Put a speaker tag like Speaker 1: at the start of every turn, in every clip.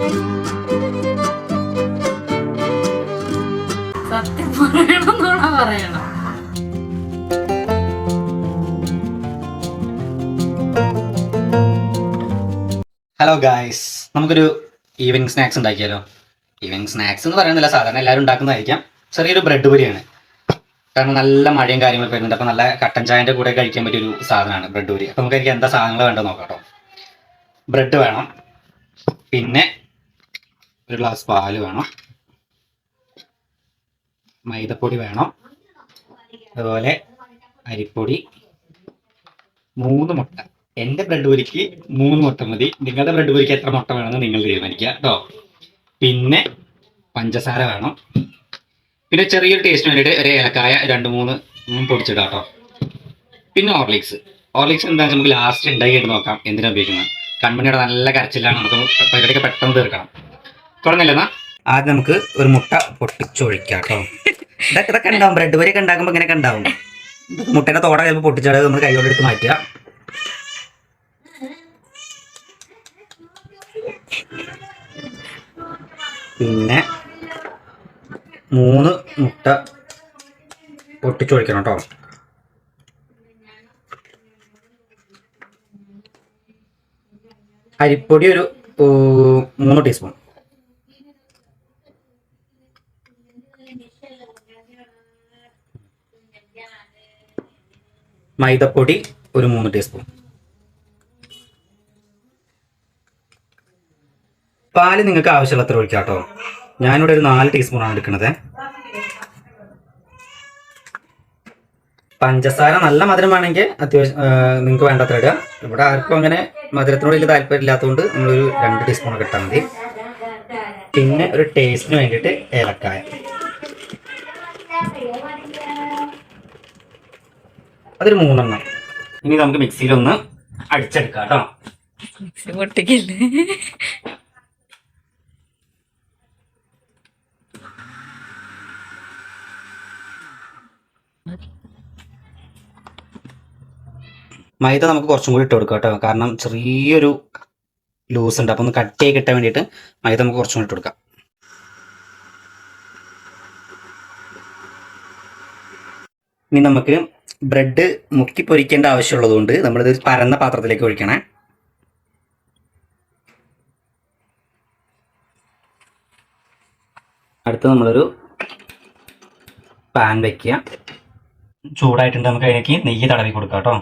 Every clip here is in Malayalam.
Speaker 1: ഹലോ ഗായ്സ് നമുക്കൊരു ഈവനിങ് സ്നാക്സ് ഉണ്ടാക്കിയാലോ? ഈവനിങ് സ്നാക്സ് എന്ന് പറയുന്നില്ല. സാധാരണ എല്ലാവരും ഉണ്ടാക്കുന്നതായിരിക്കാം. ചെറിയൊരു ബ്രെഡ് പൊരിയാണ്. കാരണം നല്ല മഴയും കാര്യങ്ങളൊക്കെ വരുന്നുണ്ട്. അപ്പോൾ നല്ല കട്ടൻ ചായന്റെ കൂടെ കഴിക്കാൻ പറ്റിയ ഒരു സാധനമാണ് ബ്രെഡ് പൊരി. അപ്പോൾ നമുക്ക് എനിക്ക് എന്താ സാധനങ്ങൾ വേണ്ടത് നോക്കാം കേട്ടോ. ബ്രെഡ് വേണം. പിന്നെ ഒരു ഗ്ലാസ് പാൽ വേണം. മൈദപ്പൊടി വേണം. അതുപോലെ അരിപ്പൊടി. മൂന്ന് മുട്ട. എന്റെ ബ്രെഡ് പൊരിക്ക് മൂന്ന് മുട്ട മതി. നിങ്ങളുടെ ബ്രെഡ് പൊരിക്ക് എത്ര മുട്ട വേണമെന്ന് നിങ്ങൾ തീരുമാനിക്കുക കേട്ടോ പിന്നെ പഞ്ചസാര വേണം. പിന്നെ ചെറിയൊരു ടേസ്റ്റിന് വേണ്ടിയിട്ട് ഒരു ഏലക്കായ രണ്ട് മൂന്ന് പൊടിച്ചിടാം കേട്ടോ പിന്നെ ഓർലിക്സ്. ഓർലിക്സ് എന്താ നമുക്ക് ലാസ്റ്റ് ഉണ്ടാക്കിയിട്ട് നോക്കാം എന്തിനാണ് ഉപയോഗിക്കുന്നത്. കൺമണിയുടെ നല്ല കരച്ചിലാണ്. നമുക്ക് പരിപാടിയൊക്കെ പെട്ടെന്ന് തീർക്കണം. തുടങ്ങില്ലെന്നാ ആദ്യം നമുക്ക് ഒരു മുട്ട പൊട്ടിച്ചൊഴിക്കാം കേട്ടോ. ഇതൊക്കെ ഇതൊക്കെ ഉണ്ടാവും. ബ്രെഡ് പൊരിയൊക്കെ ഉണ്ടാക്കുമ്പോൾ ഇങ്ങനെയൊക്കെ ഉണ്ടാവും. മുട്ടയുടെ തോട ചിലപ്പോൾ പൊട്ടിച്ചാൽ നമ്മൾ കൈ കൊണ്ട് എടുത്ത് മാറ്റുക. പിന്നെ മൂന്ന് മുട്ട പൊട്ടിച്ചൊഴിക്കണം കേട്ടോ. അരിപ്പൊടി ഒരു മൂന്ന് ടീസ്പൂൺ. മൈദപ്പൊടി ഒരു മൂന്ന് ടീസ്പൂൺ പാൽ നിങ്ങൾക്ക് ആവശ്യമുള്ളത്ര ഒഴിക്കാം കേട്ടോ ഞാനിവിടെ ഒരു നാല് ടീസ്പൂണാണ് എടുക്കുന്നത് പഞ്ചസാര നല്ല മധുരം വേണമെങ്കിൽ അത്യാവശ്യം നിങ്ങൾക്ക് വേണ്ടത്ര ഇടുക. ഇവിടെ ആർക്കും അങ്ങനെ മധുരത്തിനോട് വലിയ താല്പര്യം ഇല്ലാത്തതുകൊണ്ട് നമ്മളൊരു രണ്ട് ടീസ്പൂണൊക്കെ ഇട്ടാൽ മതി. പിന്നെ ഒരു ടേസ്റ്റിന് വേണ്ടിയിട്ട് ഏലക്കായ. അതൊരു മൂന്നെണ്ണം. ഇനി നമുക്ക് മിക്സിയിലൊന്ന് അടിച്ചെടുക്കാം കേട്ടോ.
Speaker 2: പൊട്ടിക്കില്ലേ?
Speaker 1: മൈദ നമുക്ക് കുറച്ചും കൂടി ഇട്ട് കൊടുക്കാം കേട്ടോ. കാരണം ചെറിയൊരു ലൂസ് ഉണ്ട്. അപ്പോൾ ഒന്ന് കട്ടിയായി കിട്ടാൻ വേണ്ടിയിട്ട് മൈദ നമുക്ക് കുറച്ചും കൂടി ഇട്ട് കൊടുക്കാം. ഇനി നമുക്ക് ബ്രെഡ് മുക്കി പൊരിക്കേണ്ട ആവശ്യമുള്ളതുകൊണ്ട് നമ്മളിത് പരന്ന പാത്രത്തിലേക്ക് ഒഴിക്കണേ. അടുത്ത് നമ്മളൊരു പാൻ വയ്ക്കുക ചൂടായിട്ടുണ്ട് നമുക്ക് അതിലേക്ക് നെയ്യ് തടവി കൊടുക്കാം കേട്ടോ.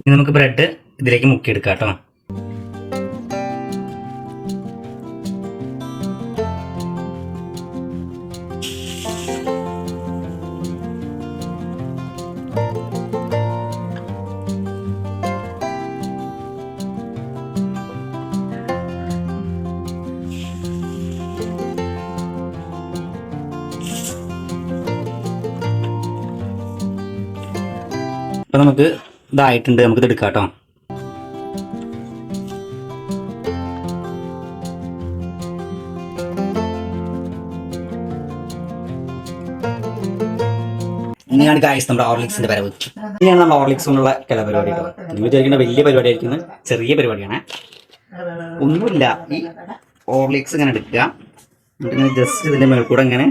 Speaker 1: ഇനി നമുക്ക് ബ്രെഡ് ഇതിലേക്ക് മുക്കിയെടുക്കാം കേട്ടോ. അപ്പൊ നമുക്ക് ഇതായിട്ടുണ്ട്. നമുക്ക് ഇത് എടുക്കാം കേട്ടോ ഇനിയാണ് ഗായ്സ് നമ്മുടെ ഓർലിക്സിന്റെ വരവ്. ഇനിയാണ് നമ്മുടെ ഓർലിക്സ് കൊണ്ടുള്ള കല പരിപാടി നിങ്ങൾ വിചാരിക്കുന്ന വലിയ പരിപാടി ആയിരിക്കും ചെറിയ പരിപാടിയാണ്. ഒന്നുമില്ല. ഈ ഓർലിക്സ് ഇങ്ങനെ എടുക്കുക. എന്നിട്ട് ജസ്റ്റ് ഇതിന്റെ മേൽക്കൂടെ ഇങ്ങനെ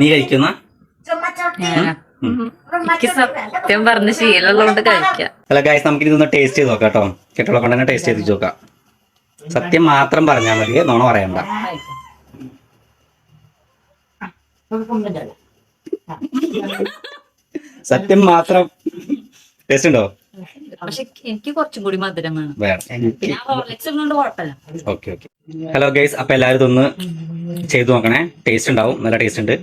Speaker 1: നീ കഴിക്കുന്ന?
Speaker 2: എനിക്ക് സത്യം പറഞ്ഞ ശീലമുള്ളതുകൊണ്ട് കഴിക്കാം.
Speaker 1: അല്ല ഗായ്സ് നമുക്ക് ഇതൊന്ന് ടേസ്റ്റ് ചെയ്ത് നോക്കാം കേട്ടോ. കെട്ടുള്ള കൊണ്ട് തന്നെ ടേസ്റ്റ് ചെയ്ത് നോക്കാം. സത്യം മാത്രം പറഞ്ഞാൽ മതി നോണ പറയണ്ട. സത്യം മാത്രം. ടേസ്റ്റ് ഉണ്ടോ?
Speaker 2: പക്ഷെ എനിക്ക് കുറച്ചും കൂടി മധുരം വേണം
Speaker 1: വേണം
Speaker 2: പിന്നെ ആ ഹോർലിക്സ് ഉള്ളതുകൊണ്ട് കുഴപ്പമില്ല.
Speaker 1: Okay okay. ഹലോ ഗൈസ് അപ്പൊ എല്ലാവരും ഒന്ന് ചെയ്തു നോക്കണേ. ടേസ്റ്റ് ഉണ്ടാവും. നല്ല ടേസ്റ്റ് ഉണ്ട്.